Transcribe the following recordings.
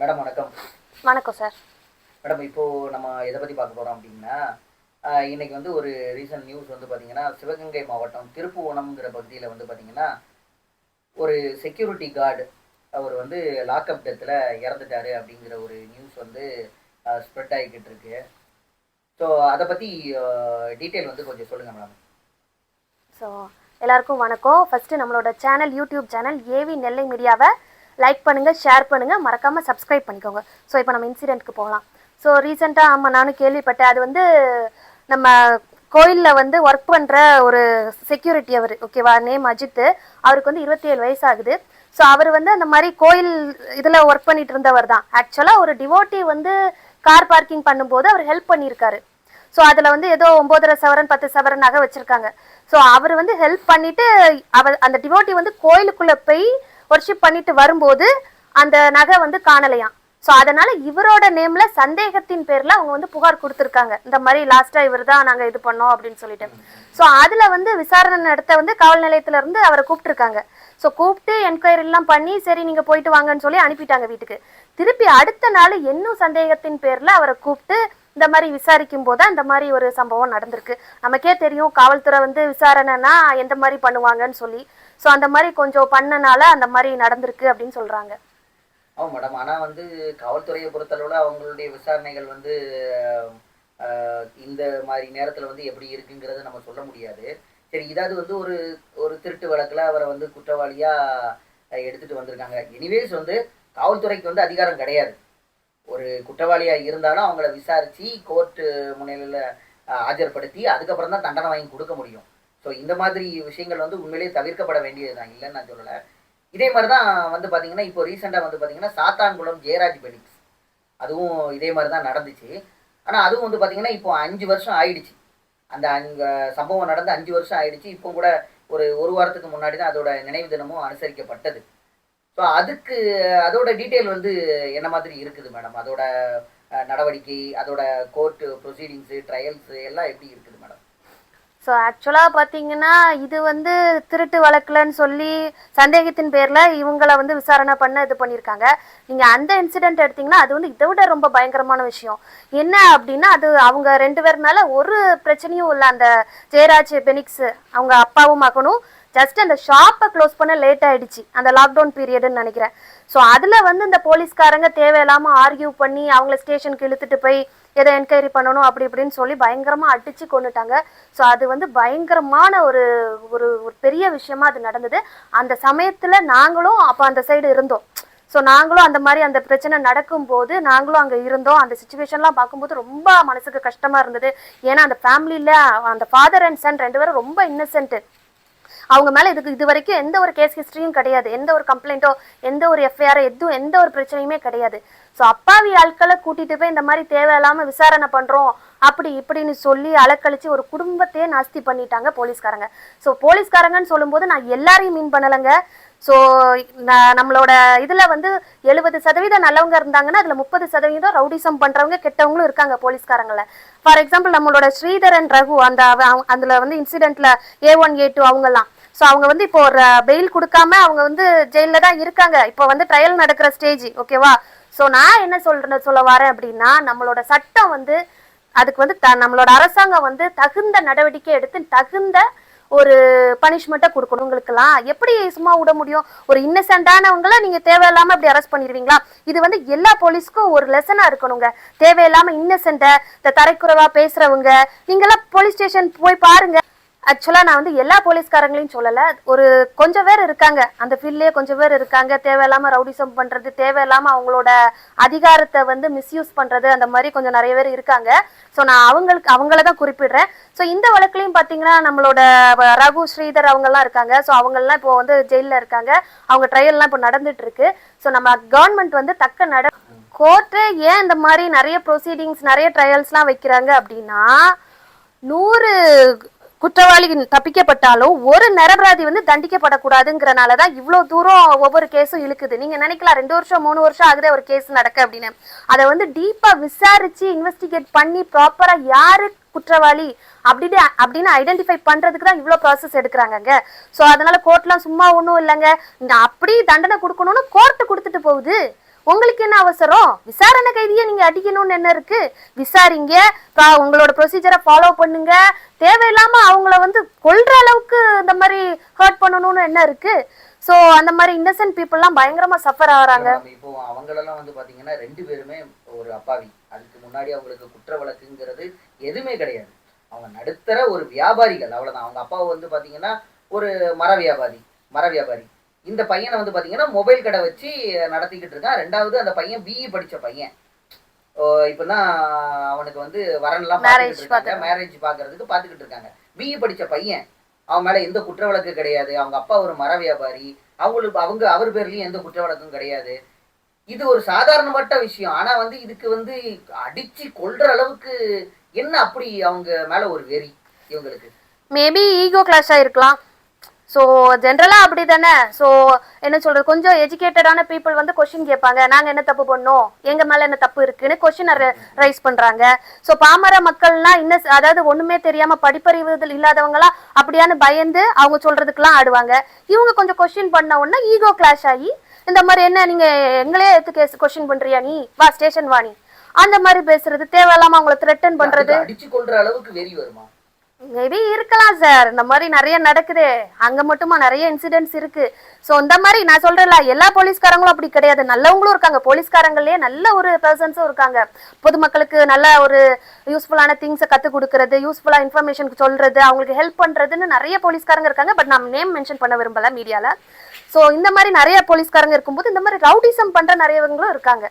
Madam வணக்கம். வணக்கம் sir. Madam இப்போ நம்ம எதை பத்தி பார்க்க போறோம் அப்படின்னா ஆஹ் இன்னைக்கு வந்து ஒரு ரீசன்ட் நியூஸ் வந்து பாத்தீங்கன்னா சிவகங்கை மாவட்டம் திருப்புவனம்ங்கிற பகுதியில் வந்து பாத்தீங்கன்னா ஒரு செக்யூரிட்டி கார்டு அவர் வந்து லாக்அப் டெத்தில் இறந்துட்டாரு அப்படிங்கிற ஒரு நியூஸ் வந்து ஸ்ப்ரெட் ஆகிக்கிட்டு இருக்கு. ஸோ அதை பற்றி டீட்டெயில் வந்து கொஞ்சம் சொல்லுங்கள் மேடம். ஸோ எல்லாருக்கும் வணக்கம். ஃபஸ்ட்டு நம்மளோட channel YouTube channel AV Nellai மீடியாவை லைக் பண்ணுங்கள் ஷேர் பண்ணுங்கள் மறக்காமல் சப்ஸ்கிரைப் பண்ணிக்கோங்க. ஸோ இப்போ நம்ம இன்சிடெண்ட்க்கு போகலாம். ஸோ ரீசெண்டாக ஆமாம் நானும் கேள்விப்பட்டேன். அது வந்து நம்ம கோயிலில் வந்து ஒர்க் பண்ணுற ஒரு செக்யூரிட்டி அவர் ஓகேவா நேம் அஜித். அவருக்கு வந்து இருபத்தி ஏழு வயசு ஆகுது ஸோ அவர் வந்து அந்த மாதிரி கோயில் இதில் ஒர்க் பண்ணிட்டு இருந்தவர் தான். ஆக்சுவலாக ஒரு டிவோட்டி வந்து கார் பார்க்கிங் பண்ணும்போது அவர் ஹெல்ப் பண்ணியிருக்காரு. ஸோ அதில் வந்து ஏதோ ஒம்போதரை சவரன் பத்து சவரன் நகை ஸோ அவர் வந்து ஹெல்ப் பண்ணிவிட்டு அவர் அந்த டிவோட்டி வந்து கோயிலுக்குள்ளே போய் ஒர்ஷிப் பண்ணிட்டு வரும்போது அந்த நகை வந்து காணலையாம். ஸோ அதனால இவரோட நேம்ல சந்தேகத்தின் பேர்ல அவங்க வந்து புகார் கொடுத்துருக்காங்க. இந்த மாதிரி லாஸ்டா இவர் தான் நாங்க இது பண்ணோம் அப்படின்னு சொல்லிட்டு. ஸோ அதுல வந்து விசாரணை நடத்த வந்து காவல் நிலையத்துல இருந்து அவரை கூப்பிட்டுருக்காங்க. ஸோ கூப்பிட்டு என்கொயரி எல்லாம் பண்ணி சரி நீங்க போயிட்டு வாங்கன்னு சொல்லி அனுப்பிட்டாங்க வீட்டுக்கு. திருப்பி அடுத்த நாள் இன்னும் சந்தேகத்தின் பேர்ல அவரை கூப்பிட்டு இந்த மாதிரி விசாரிக்கும் போது இந்த மாதிரி ஒரு சம்பவம் நடந்திருக்கு. நமக்கே தெரியும் காவல்துறை வந்து விசாரணைனா எந்த மாதிரி பண்ணுவாங்கன்னு சொல்லி. ஸோ அந்த மாதிரி கொஞ்சம் பண்ணனால அந்த மாதிரி நடந்திருக்கு அப்படின்னு சொல்றாங்க. ஆமாம் மேடம் ஆனால் வந்து காவல்துறையை பொறுத்தளவில் அவங்களுடைய விசாரணைகள் வந்து இந்த மாதிரி நேரத்தில் வந்து எப்படி இருக்குங்கிறத நம்ம சொல்ல முடியாது. சரி இதாவது வந்து ஒரு ஒரு திருட்டு வழக்கில் அவரை வந்து குற்றவாளியாக எடுத்துட்டு வந்திருக்காங்க. எனிவேஸ் வந்து காவல்துறைக்கு வந்து அதிகாரம் கிடையாது. ஒரு குற்றவாளியாக இருந்தாலும் அவங்கள விசாரித்து கோர்ட்டு முன்னிலையில் ஆஜர்படுத்தி அதுக்கப்புறம் தான் தண்டனை வாங்கி கொடுக்க முடியும். ஸோ இந்த மாதிரி விஷயங்கள் வந்து உண்மையிலேயே தவிர்க்கப்பட வேண்டியது தான். இல்லைன்னு நான் சொல்லலை. இதே மாதிரி தான் வந்து பார்த்தீங்கன்னா இப்போ ரீசெண்டாக வந்து பார்த்தீங்கன்னா சாத்தான்குளம் ஜெயராஜ் பெனிக்ஸ். அதுவும் இதே மாதிரி தான் நடந்துச்சு. ஆனால் அதுவும் வந்து பார்த்தீங்கன்னா இப்போ அஞ்சு வருஷம் ஆயிடுச்சு. அந்த அங்க சம்பவம் நடந்து அஞ்சு வருஷம் ஆயிடுச்சு. இப்போ கூட ஒரு ஒரு வாரத்துக்கு முன்னாடி தான் அதோட நினைவு தினமும் அனுசரிக்கப்பட்டது. ஸோ அதுக்கு அதோட டீட்டெயில் வந்து என்ன மாதிரி இருக்குது மேடம் அதோட நடவடிக்கை அதோட கோர்ட்டு ப்ரொசீடிங்ஸு ட்ரையல்ஸு எல்லாம் எப்படி இருக்குது மேடம் ஸோ ஆக்சுவலாக பார்த்தீங்கன்னா இது வந்து திருட்டு வழக்குலன்னு சொல்லி சந்தேகத்தின் பேரில் இவங்கள வந்து விசாரணை பண்ண இது பண்ணியிருக்காங்க. நீங்கள் அந்த இன்சிடென்ட் எடுத்தீங்கன்னா அது வந்து இதை விட ரொம்ப பயங்கரமான விஷயம். என்ன அப்படின்னா அது அவங்க ரெண்டு பேர் மேலே ஒரு பிரச்சனையும் இல்லை. அந்த ஜெயராஜ் பெனிக்ஸ் அவங்க அப்பாவும் மகனும் ஜஸ்ட் அந்த ஷாப்பை க்ளோஸ் பண்ண லேட் ஆயிடுச்சு. அந்த லாக்டவுன் பீரியடுன்னு நினைக்கிறேன். ஸோ அதில் வந்து இந்த போலீஸ்காரங்க தேவையில்லாமல் ஆர்கியூ பண்ணி அவங்கள ஸ்டேஷனுக்கு இழுத்துட்டு போய் எதை என்கொயரி பண்ணணும் அப்படி இப்படின்னு சொல்லி பயங்கரமாக அடித்து கொண்டுட்டாங்க. ஸோ அது வந்து பயங்கரமான ஒரு ஒரு ஒரு பெரிய விஷயமா அது நடந்தது. அந்த சமயத்தில் நாங்களும் அப்போ அந்த சைடு இருந்தோம். ஸோ நாங்களும் அந்த மாதிரி அந்த பிரச்சனை நடக்கும்போது நாங்களும் அங்கே இருந்தோம். அந்த சுச்சுவேஷன்லாம் பார்க்கும்போது ரொம்ப மனசுக்கு கஷ்டமாக இருந்தது. ஏன்னா அந்த ஃபேமிலியில் அந்த ஃபாதர் அண்ட் சன் ரெண்டு பேரும் ரொம்ப இன்னசென்ட்டு அவங்க மேலே இதுக்கு இது வரைக்கும் எந்த ஒரு கேஸ் ஹிஸ்ட்ரியும் கிடையாது. எந்த ஒரு கம்ப்ளைண்ட்டோ எந்த ஒரு எஃப்ஐஆரோ எதுவும் எந்த ஒரு பிரச்சனையுமே கிடையாது. ஸோ அப்பாவி ஆட்களை கூட்டிட்டு போய் இந்த மாதிரி தேவையில்லாம விசாரணை பண்றோம் அப்படி இப்படின்னு சொல்லி அலக்கழிச்சு ஒரு குடும்பத்தையே நாஸ்தி பண்ணிட்டாங்க போலீஸ்காரங்க. ஸோ போலீஸ்காரங்கன்னு சொல்லும்போது நான் எல்லாரையும் மீன் பண்ணலைங்க. ஸோ நம்மளோட இதில் வந்து எழுபது சதவீதம் நல்லவங்க இருந்தாங்கன்னா அதில் முப்பது சதவீதம் ரவுடிசம் பண்ணுறவங்க கெட்டவங்களும் இருக்காங்க போலீஸ்காரங்கள ஃபார் எக்ஸாம்பிள் நம்மளோட ஸ்ரீதரன் ரகு அந்த அதில் வந்து இன்சிடெண்ட்டில் ஏ ஒன் ஏ டூ அவங்கெல்லாம். ஸோ அவங்க வந்து இப்போ ஒரு பெயில் கொடுக்காம அவங்க வந்து ஜெயிலில் தான் இருக்காங்க. இப்போ வந்து ட்ரையல் நடக்கிற ஸ்டேஜ் ஓகேவா ஸோ நான் என்ன சொல்றேன் சொல்ல வரேன் அப்படின்னா நம்மளோட சட்டம் வந்து அதுக்கு வந்து த- நம்மளோட அரசாங்கம் வந்து தகுந்த நடவடிக்கை எடுத்து தகுந்த ஒரு பனிஷ்மெண்ட்டை கொடுக்கணும். உங்களுக்கெல்லாம் எப்படி சும்மா விட முடியும்? ஒரு இன்னசென்டானவங்கள நீங்க தேவையில்லாம இப்படி அரெஸ்ட் பண்ணிடுவீங்களா? இது வந்து எல்லா போலீஸ்க்கும் ஒரு லெசனா இருக்கணுங்க. தேவையில்லாம இன்னசென்ட இந்த தரைக்குறைவாக பேசுறவங்க நீங்கெல்லாம் போலீஸ் ஸ்டேஷன் போய் பாருங்க. ஆக்சுவலாக நான் வந்து எல்லா போலீஸ்காரங்களையும் சொல்லலை. ஒரு கொஞ்சம் பேர் இருக்காங்க. அந்த ஃபீல்ட்லேயே கொஞ்சம் பேர் இருக்காங்க. தேவையில்லாமல் ரவுடிசம் பண்ணுறது தேவையில்லாமல் அவங்களோட அதிகாரத்தை வந்து மிஸ்யூஸ் பண்ணுறது அந்த மாதிரி கொஞ்சம் நிறைய பேர் இருக்காங்க. ஸோ நான் அவங்களுக்கு அவங்கள தான் குறிப்பிடுறேன். ஸோ இந்த வழக்குலையும் பார்த்தீங்கன்னா நம்மளோட ரகு ஸ்ரீதர் அவங்கெல்லாம் இருக்காங்க. ஸோ அவங்கெல்லாம் இப்போ வந்து ஜெயிலில் இருக்காங்க. அவங்க ட்ரையல்லாம் இப்போ நடந்துட்டு இருக்கு ஸோ நம்ம கவர்மெண்ட் வந்து தக்க நட கோர்ட்டு ஏன் இந்த மாதிரி நிறைய ப்ரொசீடிங்ஸ் நிறைய ட்ரையல்ஸ்லாம் வைக்கிறாங்க அப்படின்னா நூறு குற்றவாளி தப்பிக்கப்பட்டாலும் ஒரு நிரபராதி வந்து தண்டிக்கப்படக்கூடாதுங்கிறனால தான் இவ்வளோ தூரம் ஒவ்வொரு கேஸும் இழுக்குது. நீங்க நினைக்கலாம் ரெண்டு வருஷம் மூணு வருஷம் ஆகுது ஒரு கேஸ் நடக்க அப்படின்னு. அதை வந்து டீப்பா விசாரிச்சு இன்வெஸ்டிகேட் பண்ணி ப்ராப்பரா யாரு குற்றவாளி அப்படின்னு அப்படின்னு ஐடென்டிஃபை பண்றதுக்கு தான் இவ்வளோ ப்ராசஸ் எடுக்கிறாங்கங்க. ஸோ அதனால கோர்ட்லாம் சும்மா ஒன்றும் இல்லைங்க. அப்படி தண்டனை கொடுக்கணும்னு கோர்ட்டு கொடுத்துட்டு போகுது. உங்களுக்கு என்ன அவசரம்? விசாரணை கைதியை நீங்க அடிக்கணும்னு என்ன இருக்கு? விசாரிங்க. உங்களோட ப்ரொசீஜரை ஃபாலோ பண்ணுங்க. தேவையில்லாம அவங்கள வந்து கொல்ற அளவுக்கு இந்த மாதிரி ஹர்ட் பண்ணணும்னு என்ன இருக்கு? ஸோ அந்த மாதிரி இன்னசென்ட் பீப்புள்லாம் பயங்கரமா சஃபர் ஆகுறாங்க. இப்போ அவங்களெல்லாம் வந்து பாத்தீங்கன்னா ரெண்டு பேருமே ஒரு அப்பாவி. அதுக்கு முன்னாடி அவங்களுக்கு குற்ற வழக்குங்கிறது எதுவுமே கிடையாது. அவங்க நடுத்தர ஒரு வியாபாரிகள். அவ்வளவுதான். அவங்க அப்பாவை வந்து பாத்தீங்கன்னா ஒரு மர வியாபாரி மர வியாபாரி. இந்த பையனை வந்து பாத்தீங்கன்னா மொபைல் கடை வச்சு நடத்திக்கிட்டு இருக்கான். ரெண்டாவது அந்த பையன் பிஇ படிச்ச பையன். ஓ, இப்பதான் அவனுக்கு வந்து வரன்லாம் பார்த்துக்கிட்டு மேரேஜ் பாக்குறதுக்கு பாத்துக்கிட்டு இருக்காங்க. பிஇ படிச்ச பையன் அவன் மேல எந்த குற்ற வழக்கு கிடையாது. அவங்க அப்பா ஒரு மர வியாபாரி. அவங்களுக்கு அவங்க அவர் பேர்லயும் எந்த குற்ற வழக்கும் கிடையாது. இது ஒரு சாதாரணப்பட்ட விஷயம். ஆனா வந்து இதுக்கு வந்து அடிச்சு கொல்ற அளவுக்கு என்ன அப்படி அவங்க மேல ஒரு வெறி இவங்களுக்கு? மேபி ஈகோ கிளாஷ் ஆயிருக்கலாம். ஸோ ஜென்ரலாக அப்படி தானே? ஸோ என்ன சொல்கிறது கொஞ்சம் எஜுகேட்டடான பீப்புள் வந்து கொஷின் கேட்பாங்க. நாங்கள் என்ன தப்பு பண்ணோம்? எங்கள் மேலே என்ன தப்பு இருக்குன்னு கொஷின் ரைஸ் பண்ணுறாங்க ஸோ பாமர மக்கள்லாம் இன்னும் அதாவது ஒன்றுமே தெரியாமல் படிப்பறிவு இதில் இல்லாதவங்களா அப்படியான்னு பயந்து அவங்க சொல்றதுக்கெல்லாம் ஆடுவாங்க. இவங்க கொஞ்சம் கொஷின் பண்ண உடனே ஈகோ கிளாஷ் ஆகி இந்த மாதிரி என்ன நீங்கள் எங்களே எடுத்து கேஸ் கொஷின் பண்ணுறியா நீ? வா ஸ்டேஷன் வாணி அந்த மாதிரி பேசுறது. தேவையில்லாம அவங்கள த்ரெட்டன் பண்றது. அடிச்சு கொல்ற அளவுக்கு வெறி வருமா? மேபி இருக்கலாம் சார் இந்த மாதிரி நிறைய நடக்குது. அங்க மட்டுமா நிறைய இன்சிடென்ட்ஸ் இருக்கு. ஸோ இந்த மாதிரி நான் சொல்றேன்ல எல்லா போலீஸ்காரங்களும் அப்படி கிடையாது. நல்லவங்களும் இருக்காங்க. போலீஸ்காரங்களே நல்ல ஒரு பர்சன்ஸும் இருக்காங்க. பொதுமக்களுக்கு நல்ல ஒரு யூஸ்ஃபுல்லான திங்ஸை கற்றுக் கொடுக்கறது யூஸ்ஃபுல்லாக இன்ஃபர்மேஷன் சொல்றது அவங்களுக்கு ஹெல்ப் பண்றதுன்னு நிறைய போலீஸ்காரங்க இருக்காங்க. பட் நான் நேம் மென்ஷன் பண்ண விரும்பல மீடியால. ஸோ இந்த மாதிரி நிறைய போலீஸ்காரங்க இருக்கும்போது இந்த மாதிரி ரவுடிசம் பண்ற நிறையவங்களும் இருக்காங்க.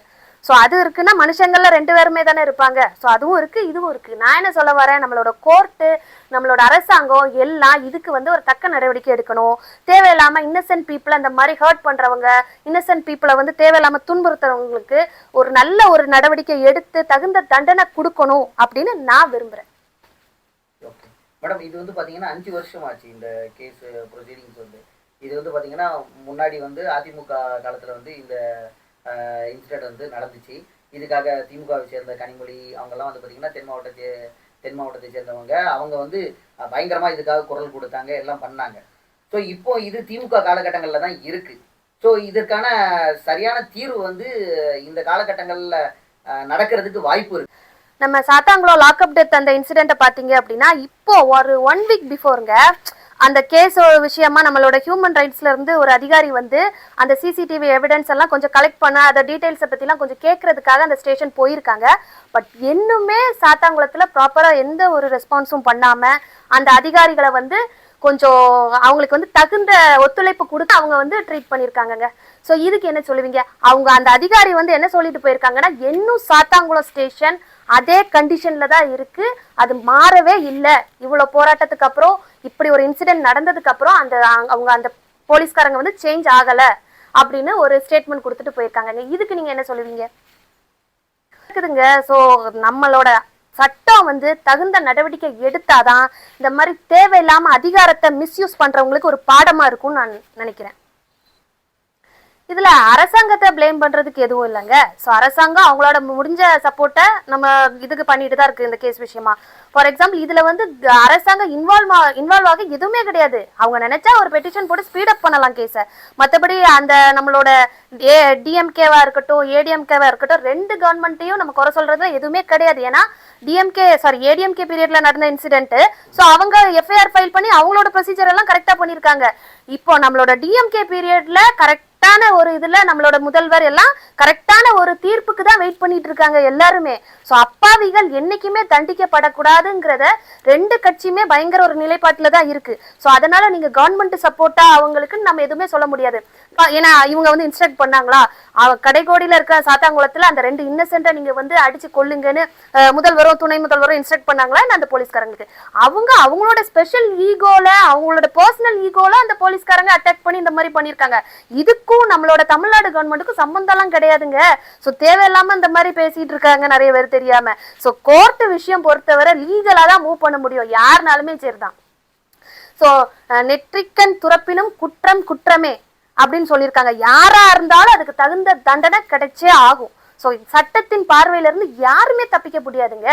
ஸோ அது இருக்குன்னா மனுஷங்கள்ல ரெண்டு பேருமே தானே இருப்பாங்க. ஸோ அதுவும் இருக்கு இதுவும் இருக்கு. நான் என்ன சொல்ல வரேன்? நம்மளோட கோர்ட்டு நம்மளோட அரசாங்கம் எல்லாம் இதுக்கு வந்து ஒரு தக்க நடவடிக்கை எடுக்கணும். தேவையில்லாம இன்னசென்ட் பீப்புளை அந்த மாதிரி ஹர்ட் பண்றவங்க இன்னசென்ட் பீப்புளை வந்து தேவையில்லாம துன்புறுத்துறவங்களுக்கு ஒரு நல்ல ஒரு நடவடிக்கை எடுத்து தகுந்த தண்டனை கொடுக்கணும் அப்படின்னு நான் விரும்புறேன். ஓகே மேடம் இது வந்து பாத்தீங்கன்னா அஞ்சு வருஷம் ஆச்சு இந்த கேஸ் ப்ரொசீடிங்ஸ் வந்து. இது வந்து பாத்தீங்கன்னா முன்னாடி வந்து அதிமுக காலத்துல வந்து இந்த இன்சிடென்ட் வந்து நடந்துச்சு. இதுக்காக திமுகவை சேர்ந்த கனிமொழி அவங்கெல்லாம் வந்து பார்த்தீங்கன்னா தென் மாவட்டத்தை தென் மாவட்டத்தை சேர்ந்தவங்க. அவங்க வந்து பயங்கரமாக இதுக்காக குரல் கொடுத்தாங்க எல்லாம் பண்ணாங்க. ஸோ இப்போ இது திமுக காலகட்டங்களில் தான் இருக்குது ஸோ இதற்கான சரியான தீர்வு வந்து இந்த காலகட்டங்களில் நடக்கிறதுக்கு வாய்ப்பு இருக்கு. நம்ம சாத்தாங்குளம் லாக்அப் டெத் அந்த இன்சிடென்ட்டை பார்த்தீங்க அப்படின்னா இப்போ ஒரு ஒன் வீக் பிஃபோருங்க அந்த கேஸ் விஷயமா நம்மளோட ஹியூமன் ரைட்ஸ்ல இருந்து ஒரு அதிகாரி வந்து அந்த சிசிடிவி எவிடன்ஸ் எல்லாம் கொஞ்சம் கலெக்ட் பண்ண அதை டீடைல்ஸை பற்றிலாம் கொஞ்சம் கேட்கறதுக்காக அந்த ஸ்டேஷன் போயிருக்காங்க. பட் இன்னுமே சாத்தாங்குளத்துல ப்ராப்பரா எந்த ஒரு ரெஸ்பான்ஸும் பண்ணாம அந்த அதிகாரிகளை வந்து கொஞ்சம் அவங்களுக்கு வந்து தகுந்த ஒத்துழைப்பு கொடுத்து அவங்க வந்து ட்ரீட் பண்ணியிருக்காங்கங்க. ஸோ இதுக்கு என்ன சொல்லுவீங்க? அவங்க அந்த அதிகாரி வந்து என்ன சொல்லிட்டு போயிருக்காங்கன்னா இன்னும் சாத்தாங்குளம் ஸ்டேஷன் அதே கண்டிஷன்ல தான் இருக்கு. அது மாறவே இல்லை. இவ்வளோ போராட்டத்துக்கு அப்புறம் இப்படி ஒரு இன்சிடென்ட் நடந்ததுக்கு அப்புறம் அந்த அவங்க அந்த போலீஸ்காரங்க வந்து சேஞ்ச் ஆகல அப்படின்னு ஒரு ஸ்டேட்மெண்ட் கொடுத்துட்டு போயிருக்காங்க. இதுக்கு நீங்க என்ன சொல்லுவீங்க? இருக்குதுங்க ஸோ நம்மளோட சட்டம் வந்து தகுந்த நடவடிக்கை எடுத்தாதான் இந்த மாதிரி தேவையில்லாம அதிகாரத்தை மிஸ்யூஸ் பண்றவங்களுக்கு ஒரு பாடமா இருக்கும்னு நான் நினைக்கிறேன். இதுல அரசாங்கத்தை ப்ளேம் பண்றதுக்கு எதுவும் இல்லைங்க. ஸோ அரசாங்கம் அவங்களோட முடிஞ்ச சப்போர்ட்டை நம்ம இதுக்கு பண்ணிட்டு தான் இருக்கு இந்த கேஸ் விஷயமா. ஃபார் எக்ஸாம்பிள் இதுல வந்து அரசாங்கம் இன்வால்வ் இன்வால்வ் ஆக எதுவுமே கிடையாது. அவங்க நினைச்சா ஒரு பெட்டிஷன் போட்டு ஸ்பீட் அப் பண்ணலாம் கேஸை மற்றபடி அந்த நம்மளோட ஏ டிஎம்கேவா இருக்கட்டும் ஏடிஎம்கேவா இருக்கட்டும் ரெண்டு கவர்மெண்ட்டையும் நம்ம குறை சொல்றது எதுவுமே கிடையாது. ஏன்னா டிஎம்கே சாரி ஏடிஎம்கே பீரியட்ல நடந்த இன்சிடென்ட் ஸோ அவங்க எஃப்ஐஆர் ஃபைல் பண்ணி அவங்களோட ப்ரொசீஜர் எல்லாம் கரெக்டா பண்ணியிருக்காங்க. இப்போ நம்மளோட டிஎம்கே பீரியட்ல கரெக்டான ஒரு இதுல நம்மளோட முதல்வர் எல்லாம் கரெக்டான ஒரு தீர்ப்புக்கு தான் வெயிட் பண்ணிட்டு இருக்காங்க எல்லாருமே. ஸோ அப்பாவிகள் என்னைக்குமே தண்டிக்கப்படக்கூடாதுங்கிறத ரெண்டு கட்சியுமே பயங்கர ஒரு நிலைப்பாட்டுல தான் இருக்கு. ஸோ அதனால நீங்க கவர்மெண்ட் சப்போர்ட்டா அவங்களுக்கு நம்ம எதுவுமே சொல்ல முடியாது. ஏன்னா இவங்க வந்து இன்ஸ்ட்ரக்ட் பண்ணாங்களா? அவ கடைகோடியில இருக்கிற சாத்தாங்குளத்துல அந்த ரெண்டு இன்னசென்ட்டை நீங்க வந்து அடிச்சு கொள்ளுங்கன்னு முதல்வரும் துணை முதல்வரும் இன்ஸ்ட்ரக்ட் பண்ணாங்களா அந்த போலீஸ்காரங்களுக்கு? அவங்க அவங்களோட ஸ்பெஷல் ஈகோல அவங்களோட பர்சனல் ஈகோல அந்த போலீஸ்காரங்க அட்டாக் பண்ணி இந்த மாதிரி பண்ணிருக்காங்க இதுக்கும் நம்மளோட தமிழ்நாடு கவர்மெண்ட்டுக்கும் சம்பந்தம்லாம் கிடையாதுங்க. ஸோ தேவையில்லாம இந்த மாதிரி பேசிட்டு இருக்காங்க நிறைய பேர் தெரியாம. ஸோ கோர்ட் விஷயம் பொறுத்தவரை லீகலா தான் மூவ் பண்ண முடியும். யாருனாலுமே சரிதான். ஸோ நெற்றிக்கண் துறப்பினும் குற்றம் குற்றமே அப்படின்னு சொல்லியிருக்காங்க. யாரா இருந்தாலும் அதுக்கு தகுந்த தண்டனை கிடைச்சே ஆகும். ஸோ சட்டத்தின் பார்வையில இருந்து யாருமே தப்பிக்க முடியாதுங்க.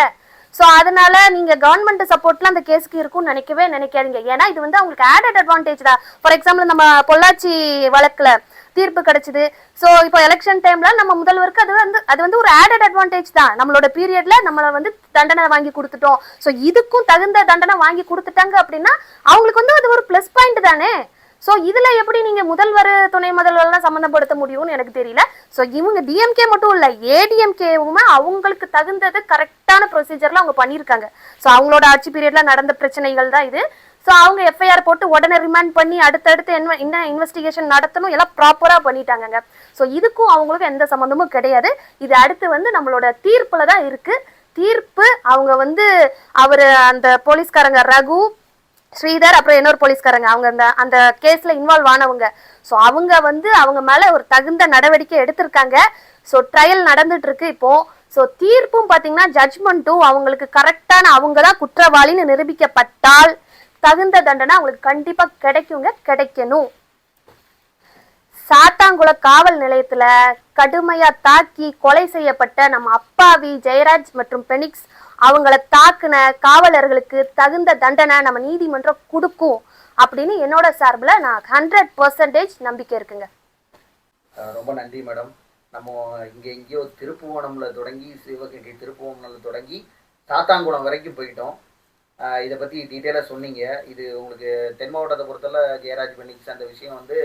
ஸோ அதனால நீங்க கவர்மெண்ட் சப்போர்ட்லாம் அந்த கேஸுக்கு இருக்கும்னு நினைக்கவே நினைக்காதீங்க. ஏன்னா இது வந்து அவங்களுக்கு ஆடட் அட்வான்டேஜ் தான். ஃபார் எக்ஸாம்பிள் நம்ம பொள்ளாச்சி வழக்குல தீர்ப்பு கிடைச்சது. ஸோ இப்போ எலெக்ஷன் டைம்ல நம்ம முதல்வருக்கு அது வந்து அது வந்து ஒரு ஆடட் அட்வான்டேஜ் தான். நம்மளோட பீரியட்ல நம்மளை வந்து தண்டனை வாங்கி கொடுத்துட்டோம். ஸோ இதுக்கும் தகுந்த தண்டனை வாங்கி கொடுத்துட்டாங்க அப்படின்னா அவங்களுக்கு வந்து அது ஒரு ப்ளஸ் பாயிண்ட் தானே? ஸோ இதுல எப்படி நீங்க முதல்வர் துணை முதல்வர்லாம் சம்மந்தப்படுத்த முடியும்னு எனக்கு தெரியல. ஸோ இவங்க டிஎம்கே மட்டும் இல்ல ஏடிஎம்கேவுமே அவங்களுக்கு தகுந்தது கரெக்டான ப்ரொசீஜர்ல அவங்க பண்ணியிருக்காங்க. ஸோ அவங்களோட ஆட்சி பீரியட்ல நடந்த பிரச்சனைகள் தான் இது. ஸோ அவங்க எஃப்ஐஆர் போட்டு உடனே ரிமாண்ட் பண்ணி அடுத்தடுத்து என்ன என்ன இன்வெஸ்டிகேஷன் நடத்தணும் எல்லாம் ப்ராப்பராக பண்ணிட்டாங்கங்க. ஸோ இதுக்கும் அவங்களுக்கும் எந்த சம்மந்தமும் கிடையாது. இது அடுத்து வந்து நம்மளோட தீர்ப்பில் தான் இருக்குது தீர்ப்பு அவங்க வந்து அவர் அந்த போலீஸ்காரங்க ரகு ஸ்ரீதர் அப்புறம் இன்னொரு போலீஸ்காரங்க. அவங்க அந்த அந்த கேஸ்ல இன்வால்வ் ஆனவங்க. ஸோ அவங்க வந்து அவங்க மேல ஒரு தகுந்த நடவடிக்கை எடுத்திருக்காங்க. ஸோ ட்ரையல் நடந்துட்டு இருக்கு இப்போ. ஸோ தீர்ப்பும் பார்த்தீங்கன்னா ஜட்ஜ்மெண்ட்டும் அவங்களுக்கு கரெக்டான அவங்க தான் குற்றவாளின்னு நிரூபிக்கப்பட்டால் தகுந்த தண்டனை அவங்களுக்கு கண்டிப்பா கிடைக்குங்க கிடைக்கணும். சாத்தாங்குள காவல் நிலையத்துல கடுமையா தாக்கி கொலை செய்யப்பட்ட நம்ம அப்பாவி ஜெயராஜ் மற்றும் பெனிக்ஸ் அவங்கள தாக்குன காவலர்களுக்கு தகுந்த தண்டனை நம்ம நீதிமன்றம் கொடுக்கும் அப்படின்னு என்னோட சார்பில் நான் ஹண்ட்ரட் பர்சன்டேஜ் நம்பிக்கை இருக்குங்க. ரொம்ப நன்றி மேடம். நம்ம இங்கே எங்கேயோ திருப்புவனம்ல தொடங்கி சிவகங்கை திருப்புவனம்ல தொடங்கி சாத்தாங்குளம் வரைக்கும் போயிட்டோம். இதை பற்றி டீட்டெயிலாக சொன்னீங்க. இது உங்களுக்கு தென் மாவட்டத்தை பொறுத்தல ஜெயராஜ் பெனிக்ஸ் அந்த விஷயம் வந்து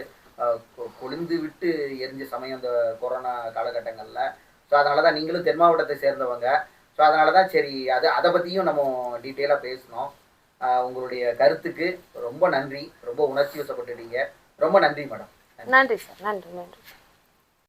கொ- கொழுந்து விட்டு எரிஞ்ச சமயம் அந்த கொரோனா காலகட்டங்களில். ஸோ அதனால தான் நீங்களும் தென் மாவட்டத்தை சேர்ந்தவங்க. ஸோ அதனால தான் சரி அது அதை பற்றியும் நம்ம டீட்டெயிலாக பேசணும். உங்களுடைய கருத்துக்கு ரொம்ப நன்றி. ரொம்ப உணர்ச்சி வசப்பட்டுட்டீங்க. ரொம்ப நன்றி மேடம். நன்றி சார். நன்றி நன்றி.